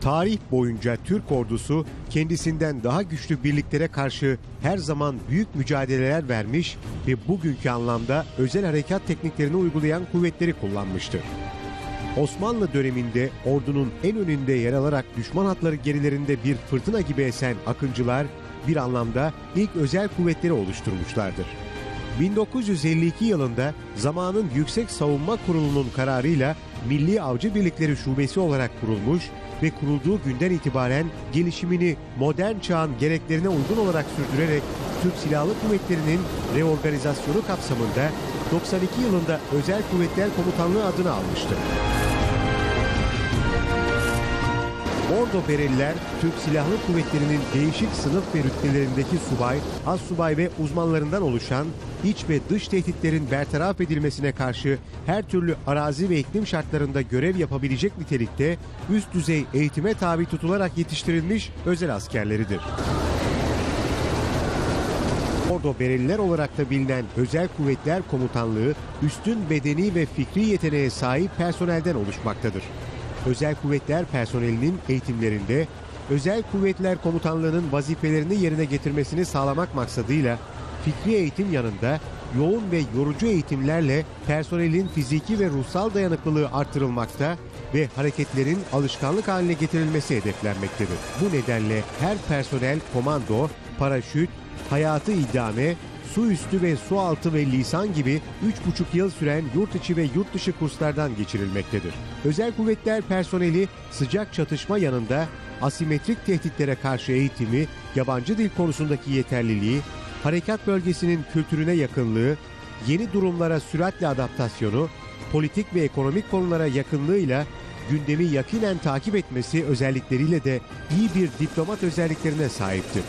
Tarih boyunca Türk ordusu kendisinden daha güçlü birliklere karşı her zaman büyük mücadeleler vermiş ve bugünkü anlamda özel harekat tekniklerini uygulayan kuvvetleri kullanmıştır. Osmanlı döneminde ordunun en önünde yer alarak düşman hatları gerilerinde bir fırtına gibi esen akıncılar bir anlamda ilk özel kuvvetleri oluşturmuşlardır. 1952 yılında zamanın Yüksek Savunma Kurulu'nun kararıyla Milli Avcı Birlikleri Şubesi olarak kurulmuş ve kurulduğu günden itibaren gelişimini modern çağın gereklerine uygun olarak sürdürerek Türk Silahlı Kuvvetleri'nin reorganizasyonu kapsamında 92 yılında Özel Kuvvetler Komutanlığı adını almıştır. Bordo Bereliler, Türk Silahlı Kuvvetleri'nin değişik sınıf ve rütbelerindeki subay, az subay ve uzmanlarından oluşan iç ve dış tehditlerin bertaraf edilmesine karşı her türlü arazi ve iklim şartlarında görev yapabilecek nitelikte üst düzey eğitime tabi tutularak yetiştirilmiş özel askerleridir. Ordo Bereliler olarak da bilinen Özel Kuvvetler Komutanlığı üstün bedeni ve fikri yeteneğe sahip personelden oluşmaktadır. Özel Kuvvetler personelinin eğitimlerinde Özel Kuvvetler Komutanlığı'nın vazifelerini yerine getirmesini sağlamak maksadıyla fikri eğitim yanında yoğun ve yorucu eğitimlerle personelin fiziki ve ruhsal dayanıklılığı artırılmakta ve hareketlerin alışkanlık haline getirilmesi hedeflenmektedir. Bu nedenle her personel komando, paraşüt, hayatı idame, su üstü ve su altı ve lisan gibi 3,5 yıl süren yurt içi ve yurt dışı kurslardan geçirilmektedir. Özel kuvvetler personeli sıcak çatışma yanında asimetrik tehditlere karşı eğitimi, yabancı dil konusundaki yeterliliği, harekat bölgesinin kültürüne yakınlığı, yeni durumlara süratle adaptasyonu, politik ve ekonomik konulara yakınlığıyla gündemi yakinen takip etmesi özellikleriyle de iyi bir diplomat özelliklerine sahiptir.